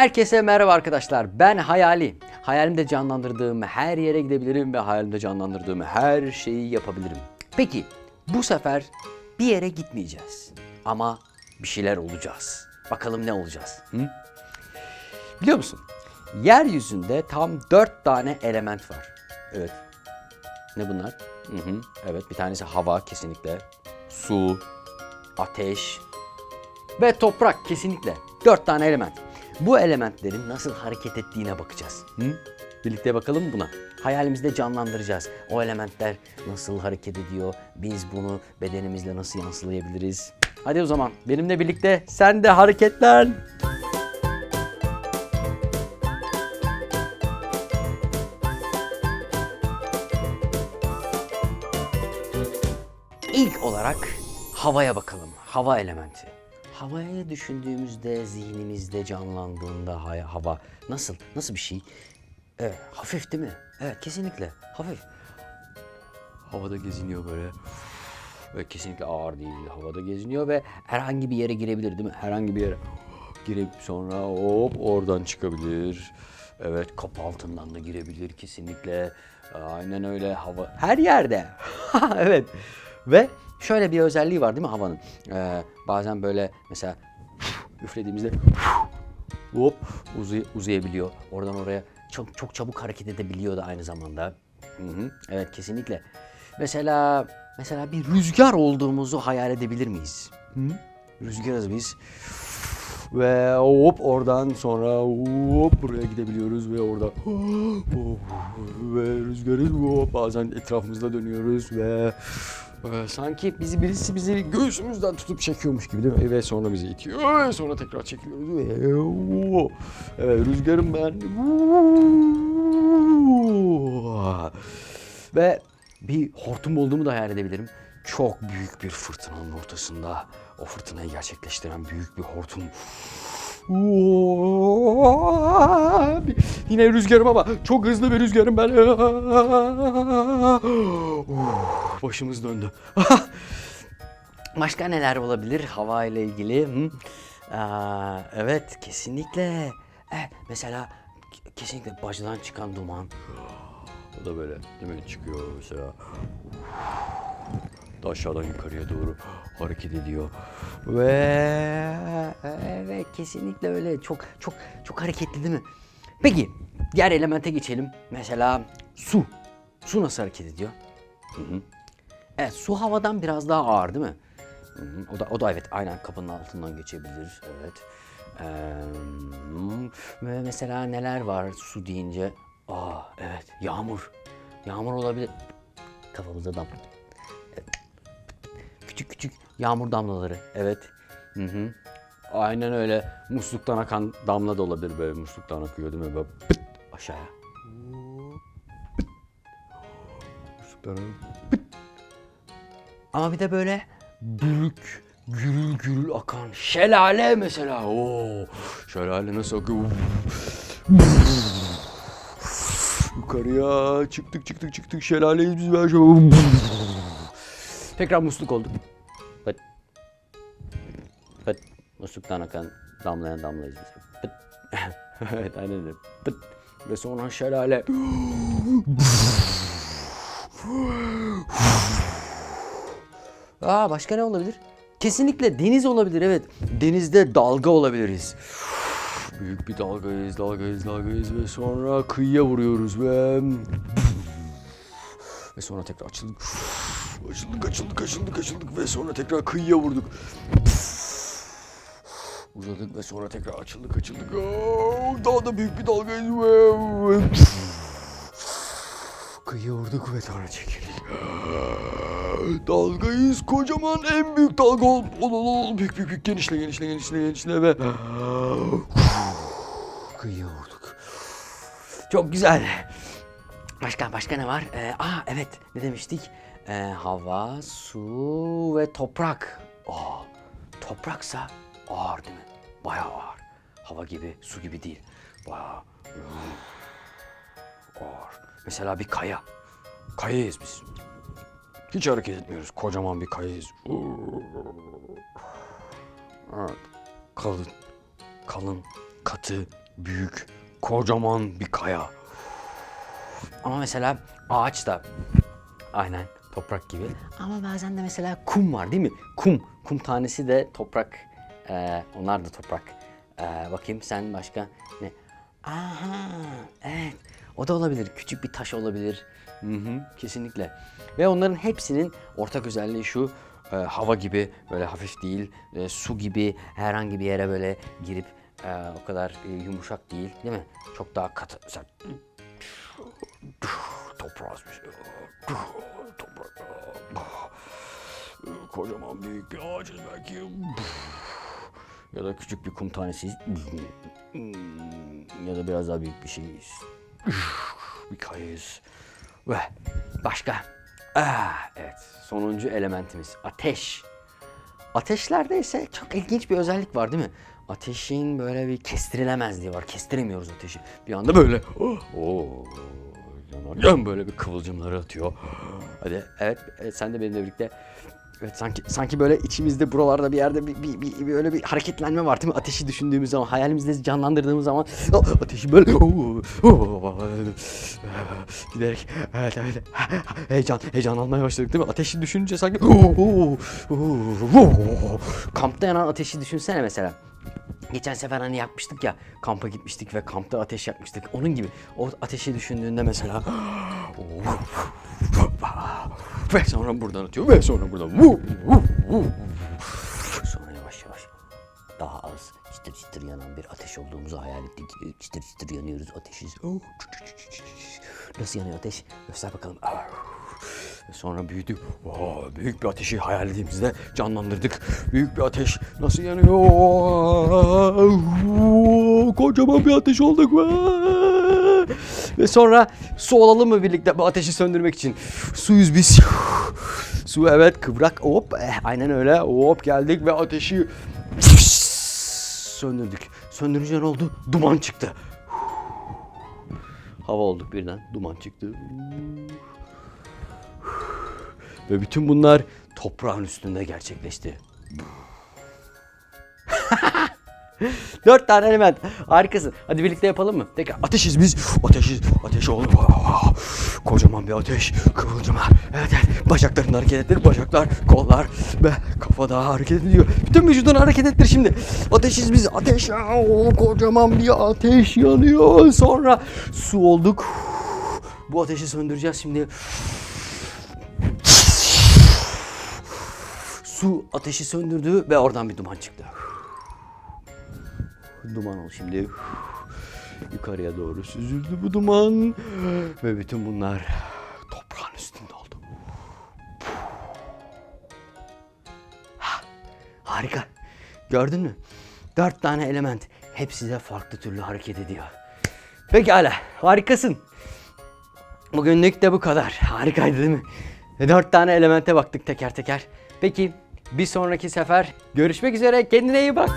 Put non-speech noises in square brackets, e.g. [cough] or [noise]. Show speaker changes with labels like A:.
A: Herkese merhaba arkadaşlar. Ben Hayali. Hayalimde canlandırdığım her yere gidebilirim ve hayalimde canlandırdığım her şeyi yapabilirim. Peki bu sefer bir yere gitmeyeceğiz. Ama bir şeyler olacağız. Bakalım ne olacağız? Hı? Biliyor musun? Yeryüzünde tam dört tane element var. Evet. Ne bunlar? Hı hı. Evet bir tanesi hava kesinlikle. Su, ateş, ve toprak kesinlikle. Dört tane element. Bu elementlerin nasıl hareket ettiğine bakacağız. Hı? Birlikte bakalım buna. Hayalimizde canlandıracağız. O elementler nasıl hareket ediyor? Biz bunu bedenimizle nasıl yansılayabiliriz? Hadi o zaman benimle birlikte sen de hareketlen. İlk olarak havaya bakalım. Hava elementi. Havaya düşündüğümüzde, zihnimizde canlandığında hay- hava nasıl? Nasıl bir şey? Evet, hafif değil mi? Evet, kesinlikle hafif. Havada geziniyor böyle. Ve kesinlikle ağır değil. Havada geziniyor ve herhangi bir yere girebilir değil mi? Herhangi bir yere girip sonra hop oradan çıkabilir. Evet kapı altından da girebilir kesinlikle. Aynen öyle hava her yerde. [laughs] evet. Ve şöyle bir özelliği var değil mi havanın? Ee, bazen böyle mesela [laughs] üflediğimizde [laughs] hop uzay- uzayabiliyor. Oradan oraya çok çok çabuk hareket edebiliyor da aynı zamanda. Hı hı, Evet kesinlikle. Mesela mesela bir rüzgar olduğumuzu hayal edebilir miyiz? Hı? Rüzgarız biz. [laughs] Ve hop oradan sonra hop buraya gidebiliyoruz ve orada [gasps] ve rüzgarı hop bazen etrafımızda dönüyoruz ve sanki bizi birisi bizi göğsümüzden tutup çekiyormuş gibi değil mi? Ve sonra bizi itiyor ve sonra tekrar çekiliyoruz ve evet rüzgarım ben ve bir hortum olduğumu da hayal edebilirim. Çok büyük bir fırtınanın ortasında o fırtınayı gerçekleştiren büyük bir hortum. Yine rüzgarım ama çok hızlı bir rüzgarım ben. Başımız döndü. Başka neler olabilir hava ile ilgili? Hı? Aa, evet kesinlikle. Eh, mesela ke- kesinlikle bacadan çıkan duman. O da böyle değil mi çıkıyor mesela. Da aşağıdan yukarıya doğru hareket ediyor. Ve kesinlikle öyle. Çok çok çok hareketli değil mi? Peki diğer elemente geçelim. Mesela su. Su nasıl hareket ediyor? Hı hı. Evet su havadan biraz daha ağır değil mi? Hı hı. O da o da evet aynen kapının altından geçebilir. Evet. Ee, mesela neler var su deyince? Aa evet yağmur. Yağmur olabilir. Kafamızda dam. Küçük küçük yağmur damlaları. Evet. Hı hı. Aynen öyle. Musluktan akan damla da olabilir böyle musluktan akıyor değil mi? Böyle pıt aşağıya. Pıt. Musluktan pıt. Ama bir de böyle bürük, gürül gürül akan şelale mesela. Oo, şelale nasıl akıyor? Yukarıya çıktık çıktık çıktık şelaleyiz biz. Tekrar musluk olduk. Musluktan akan damlayan damlayız biz. Pıt. [laughs] evet aynen öyle. Pıt. Ve sonra şelale. Aa başka ne olabilir? Kesinlikle deniz olabilir evet. Denizde dalga olabiliriz. Büyük bir dalgayız, dalgayız, dalgayız ve sonra kıyıya vuruyoruz ve ve sonra tekrar açıldık. Açıldık, açıldık, açıldık, açıldık ve sonra tekrar kıyıya vurduk. Uzadık ve sonra tekrar açıldık, açıldık. Daha da büyük bir dalgayız ve kıyıya vurduk ve sonra çekildik. Dalgayız kocaman en büyük dalga ol, ol, ol, ol. büyük büyük büyük genişle genişle genişle genişle ve kıyıya vurduk. Çok güzel. Başka başka ne var? Ee, aa evet ne demiştik? Ee, hava, su ve toprak. Aa, topraksa ağır değil mi? Bayağı ağır. Hava gibi, su gibi değil. Bayağı hmm, ağır. Mesela bir kaya. Kayayız biz. Hiç hareket etmiyoruz. Kocaman bir kayayız. Evet. Kalın, kalın, katı, büyük, kocaman bir kaya. Ama mesela ağaç da aynen toprak gibi. Ama bazen de mesela kum var değil mi? Kum. Kum tanesi de toprak. Ee, onlar da toprak. Ee, bakayım sen başka ne? Aha evet. O da olabilir. Küçük bir taş olabilir. Hı hı, kesinlikle. Ve onların hepsinin ortak özelliği şu. e, hava gibi böyle hafif değil. e, su gibi herhangi bir yere böyle girip e, o kadar e, yumuşak değil. Değil mi? Çok daha katı. Mesela toprağı toprak kocaman büyük bir ağacız belki ya da küçük bir kum tanesiyiz ya da biraz daha büyük bir şeyiz bir kayayız ve başka ah, evet sonuncu elementimiz ateş Ateşlerde ise çok ilginç bir özellik var değil mi? Ateşin böyle bir kestirilemezliği var. Kestiremiyoruz ateşi. Bir anda böyle oh, oh, böyle bir kıvılcımları atıyor. Hadi evet, evet sen de benimle birlikte Evet sanki sanki böyle içimizde buralarda bir yerde bir, bir, bir, bir öyle bir hareketlenme var değil mi? Ateşi düşündüğümüz zaman, hayalimizde canlandırdığımız zaman o ateşi böyle oh, oh, giderek evet evet heyecan heyecan almaya başladık değil mi? Ateşi düşününce sanki oh, oh, oh, oh. kampta yanan ateşi düşünsene mesela. Geçen sefer hani yapmıştık ya kampa gitmiştik ve kampta ateş yakmıştık. Onun gibi o ateşi düşündüğünde mesela ve sonra buradan atıyor ve sonra buradan sonra yavaş yavaş daha az çıtır çıtır yanan bir ateş olduğumuzu hayal ettik. Çıtır çıtır yanıyoruz ateşiz. Nasıl yanıyor ateş? Göster bakalım. Sonra büyüdü. Vay, büyük bir ateşi hayal ettiğimizde canlandırdık. Büyük bir ateş nasıl yanıyor? Kocaman bir ateş olduk. Ve sonra su olalım mı birlikte bu ateşi söndürmek için? Suyuz biz. Su evet kıvrak. Hop eh, aynen öyle. Hop geldik ve ateşi söndürdük. Söndürünce ne oldu? Duman çıktı. Hava olduk birden. Duman çıktı. Ve bütün bunlar toprağın üstünde gerçekleşti. [laughs] Dört tane element. Harikasın. Hadi birlikte yapalım mı? Tekrar ateşiz biz. Ateşiz. Ateş oldu. Kocaman bir ateş. Kıvılcımlar. Evet evet. Bacakların hareket ettir. Bacaklar, kollar ve kafa daha hareket ediyor. Bütün vücudun hareket ettir şimdi. Ateşiz biz. Ateş. Oo, kocaman bir ateş yanıyor. Sonra su olduk. Bu ateşi söndüreceğiz şimdi. Su ateşi söndürdü ve oradan bir duman çıktı. Duman ol şimdi. Yukarıya doğru süzüldü bu duman. Ve bütün bunlar toprağın üstünde oldu. Ha, Harika. Gördün mü? Dört tane element. Hepsi de farklı türlü hareket ediyor. Pekala. Harikasın. Bugünlük de bu kadar. Harikaydı değil mi? E, Dört tane elemente baktık teker teker. Peki bir sonraki sefer görüşmek üzere. Kendine iyi bak.